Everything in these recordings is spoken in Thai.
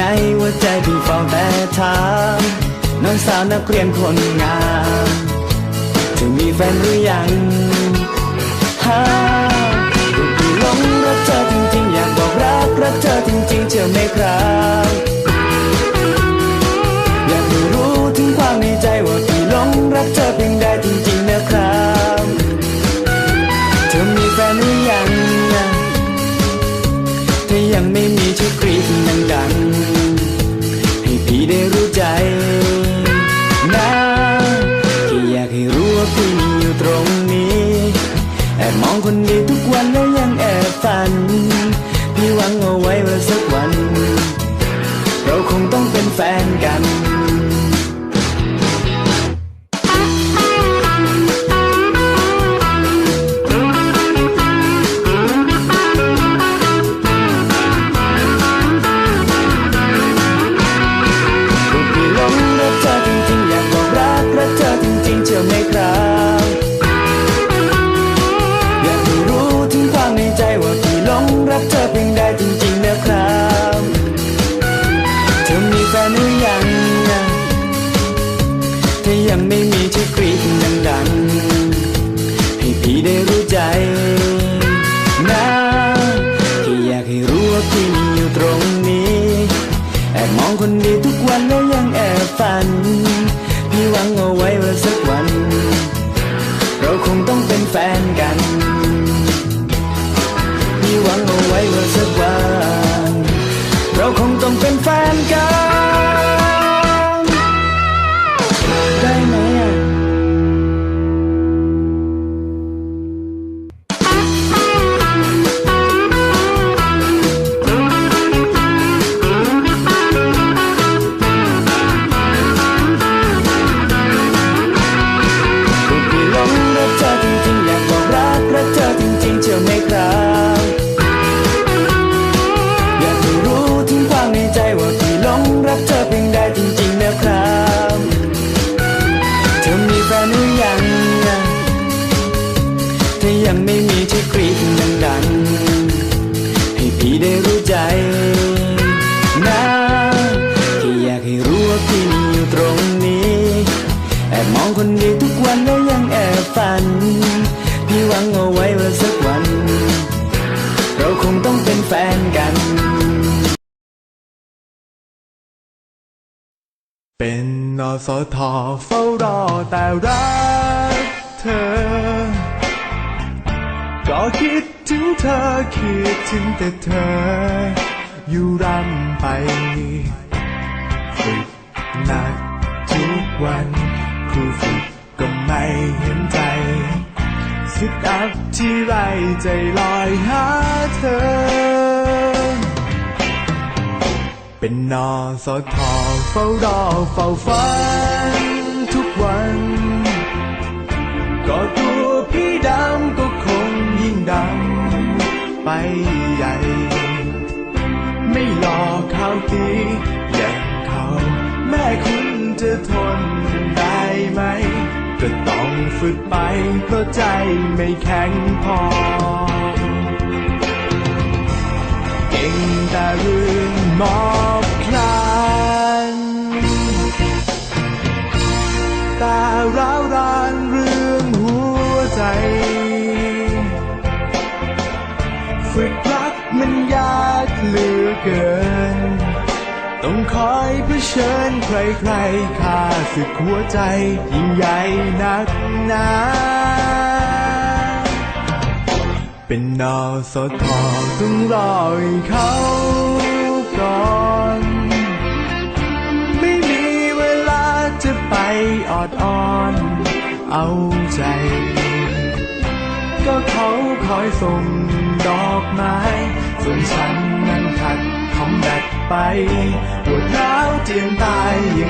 อยู่าใจพี่เฝ้าแต่ถามน้องสาวนักเรียนคนงามเธอมีแฟนหรือยังฮะก็พี่หลงรักเธอจริงๆ อยากบอกรักรักเธอจริงๆเชื่อไหมครับอยากให้รู้ถึงความในใจว่าพี่หลงรักเธอเพียงใดจริง มองคนดีทุกวันแล้วยังแอบฝัน พี่หวังเอาไว้ว่าสักวัน เราคงต้องเป็นแฟนกัน ถ้า กวันแล้วยังแอบฝัน พี่หวังเอาไว้ว่าสักวัน เราคงต้องเป็นแฟนกัน เป็นนอสทเฝ้ารอแต่รักเธอ ก็คิดถึงเธอคิดถึงแต่เธอ อยู่รำไปฝึกหนักทุกวันครูฝึก ก็ไม่เห็นใจสึกอักที่ไรใจลอยหาเธอ เป็นนอสอทอเฝ้ารอเฝ้าฝันทุกวัน ก็ตัวพี่ดำก็คงยิ่งดำไปใหญ่ ไม่รอข่าวตีอย่างเขา แม่คุณจะทนได้ไหม ก็ต้องฝึกไปเพราะใจไม่แข็งพอ เก่งแต่เรื่องมอบคลานแต่ร้าวรานเรื่องหัวใจ ฝึกรักมันยากเหลือเกิน ต้องคอยเผชิญใครๆข้าศึกหัวใจ ยิ่งใหญ่นักหนาเป็นนอสอทอต้องรอให้เขาก่อน ไม่มีเวลาจะไปออดอ้อน เอาใจ ก็เขาคอยส่งดอกไม้ ส่วนฉันนั้นขัดคอมแบท ไปปวดร้าวเจียนตายยัง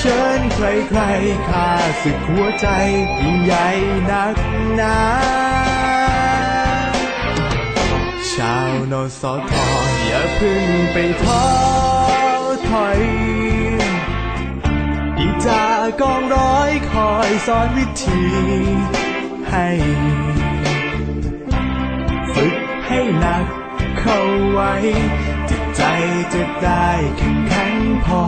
ใครๆข้าศึกหัวใจยิ่งใหญ่นักหนาชาวนสทอย่าพึ่งไปท้อถอยอีกจากองร้อยคอยสอนวิธีให้ฝึกให้หนักเข้าไว้ ใจจะได้แข็งแข็งพอ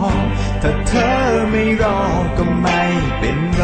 ถ้าเธอไม่รอก็ไม่เป็นไร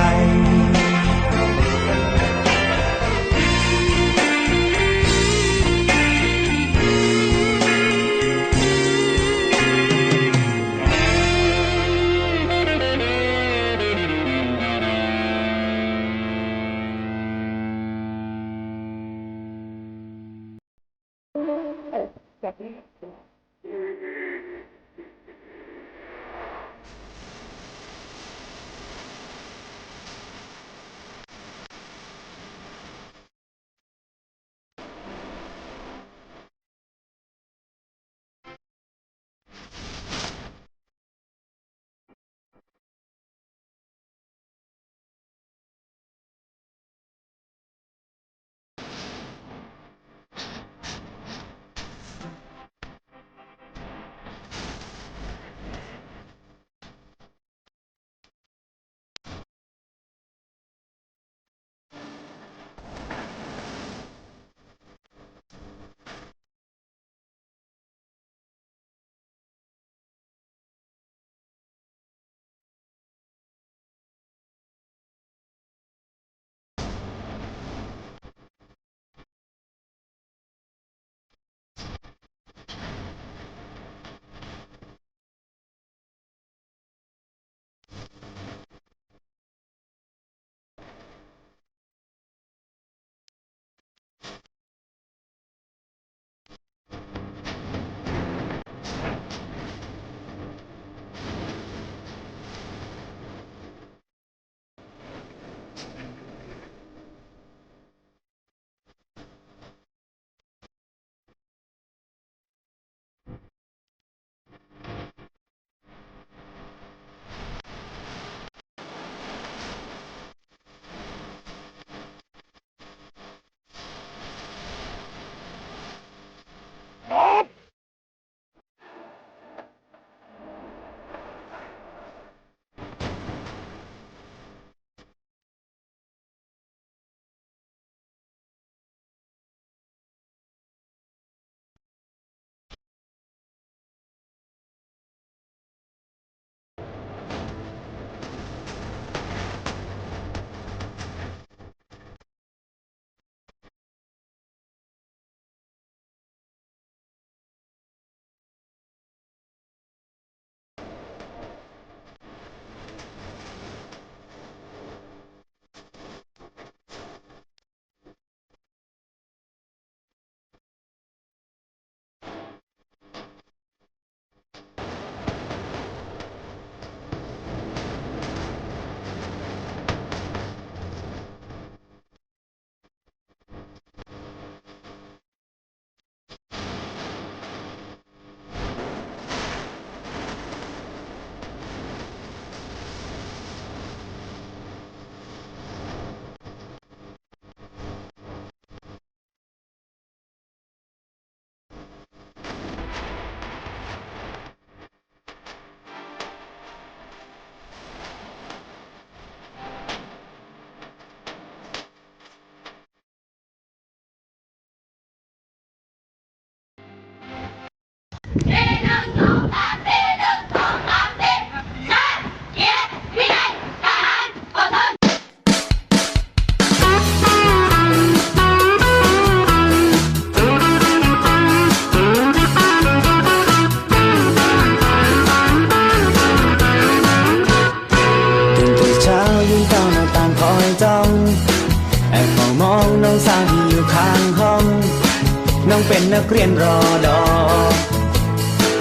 เป็นนักเรียนรอดอ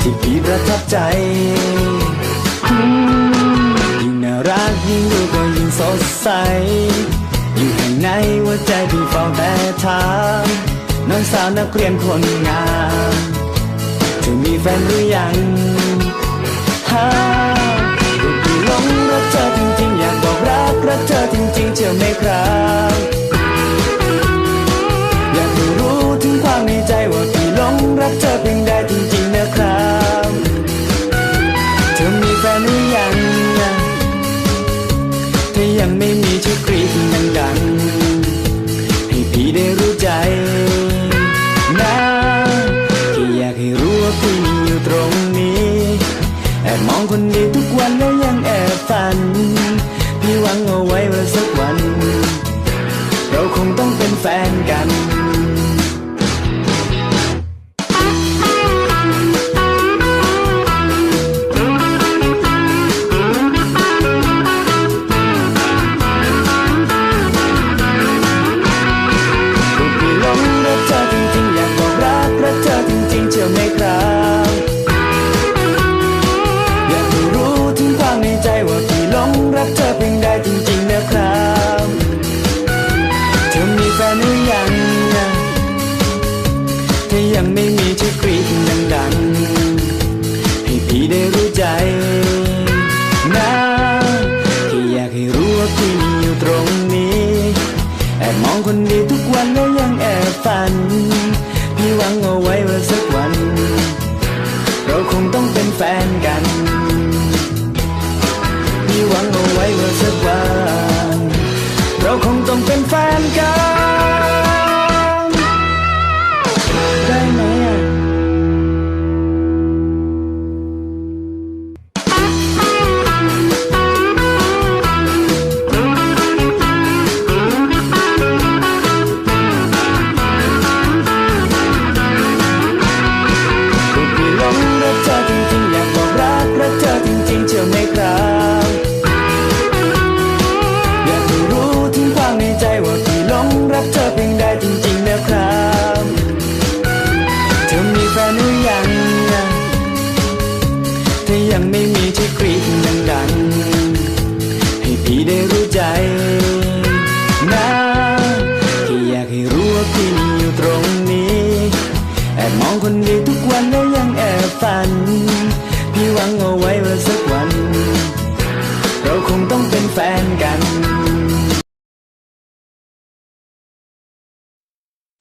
ที่พี่ประทับใจยิ่งน่ารักยิ่งดูก็ยิ่งสดใส อยู่ข้างในว่าใจพี่เฝ้าแต่ถามน้องสาวนักเรียนคนงามเธอมีแฟนหรือยัง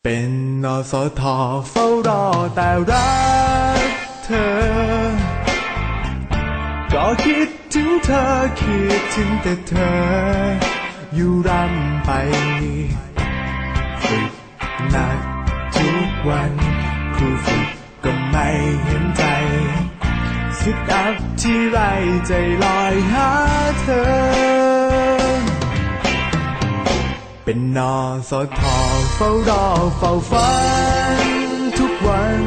เป็นนสทเฝ้ารอแต่รักเธอ ก็คิดถึงเธอคิดถึงแต่เธอ อยู่รำไปฝึกหนักทุกวันครูฝึกก็ไม่เห็นใจสึกอักที่ไรใจลอยหาเธอ เป็นนอสอทอเฝ้ารอเฝ้าฝันทุกวัน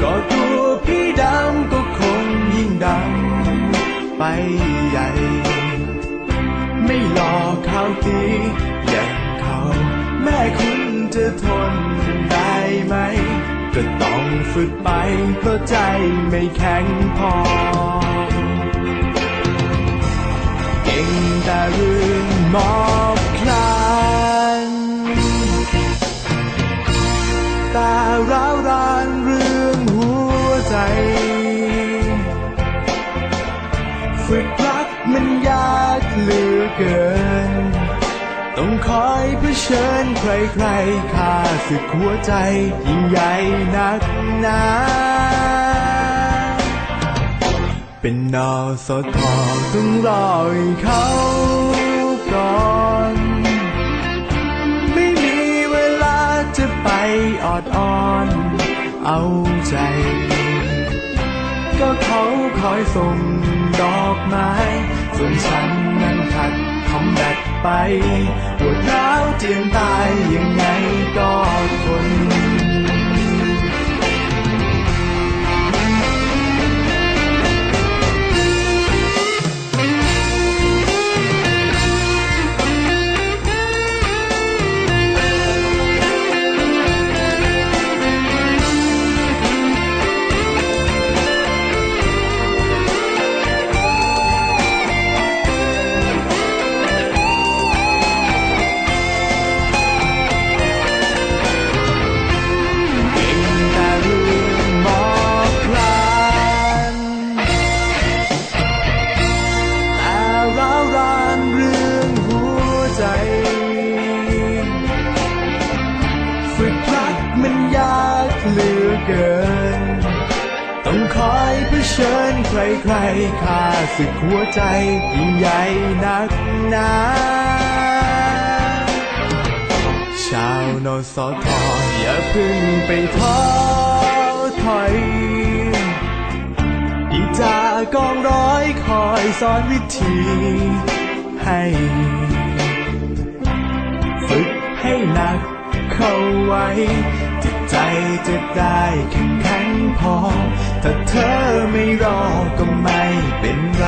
ก็ตัวพี่ดำก็คงยิ่งดำไปใหญ่ ไม่รอข่าวดีอย่างเขาแม่คุณจะทนได้ไหม ก็ต้องฝึกไปเพราะใจไม่แข็งพอ เก่งแต่เรื่อง หมอบคลานแต่ร้าวรานเรื่องหัวใจ ฝึกรักมันยากเหลือเกิน ต้องคอยเผชิญใครๆข้าศึกหัวใจ ยิ่งใหญ่นักหนาเป็นนอสอทอต้องรอให้เขา ออดอ้อน เอาใจ ก็เขาคอยส่งดอกไม้ ส่วนฉันนั้นขัดคอมแบทไปปวดร้าวเจียนตายยังไงก็ทน เกิน ต้องคอยเผชิญใครๆข้าสึกหัวใจยิ่งใหญ่นักหนาชาวนสทออย่าพึ่งไปท้อถอยอีจากองร้อยคอยสอนวิธีให้ฝึกให้หนักเข้าไว้ ใจจะได้แข็งแข็งพอ ถ้าเธอไม่รอก็ไม่เป็นไร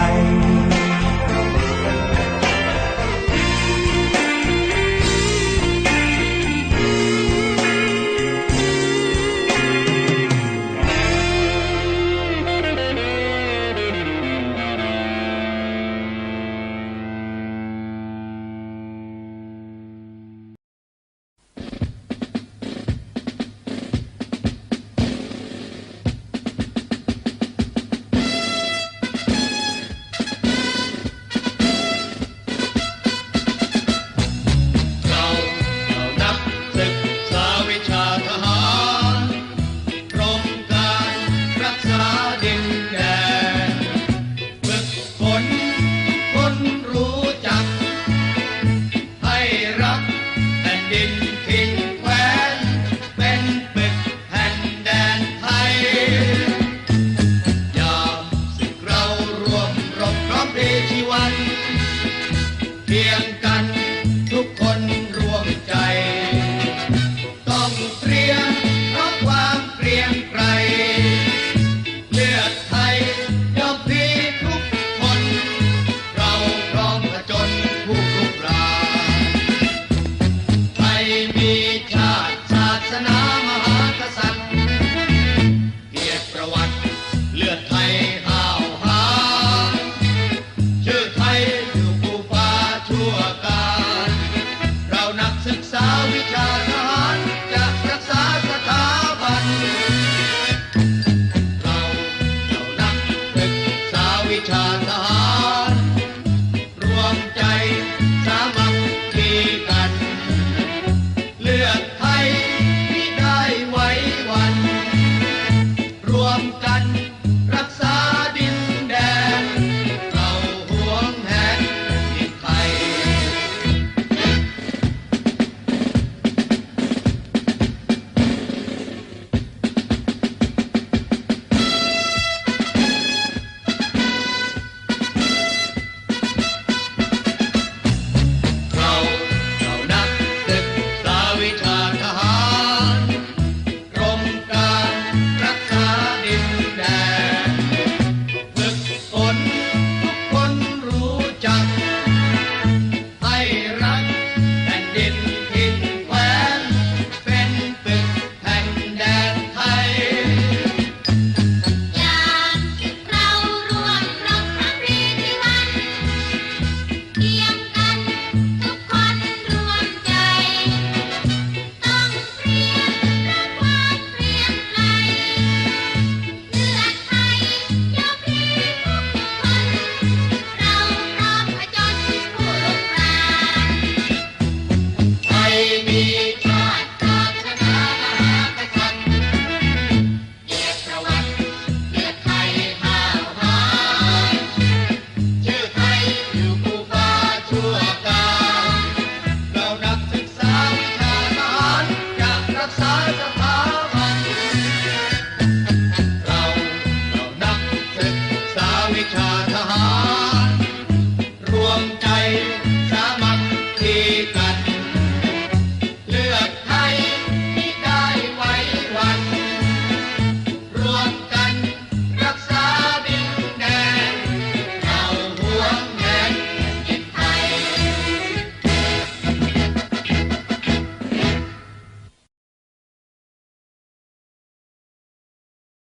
Krishna.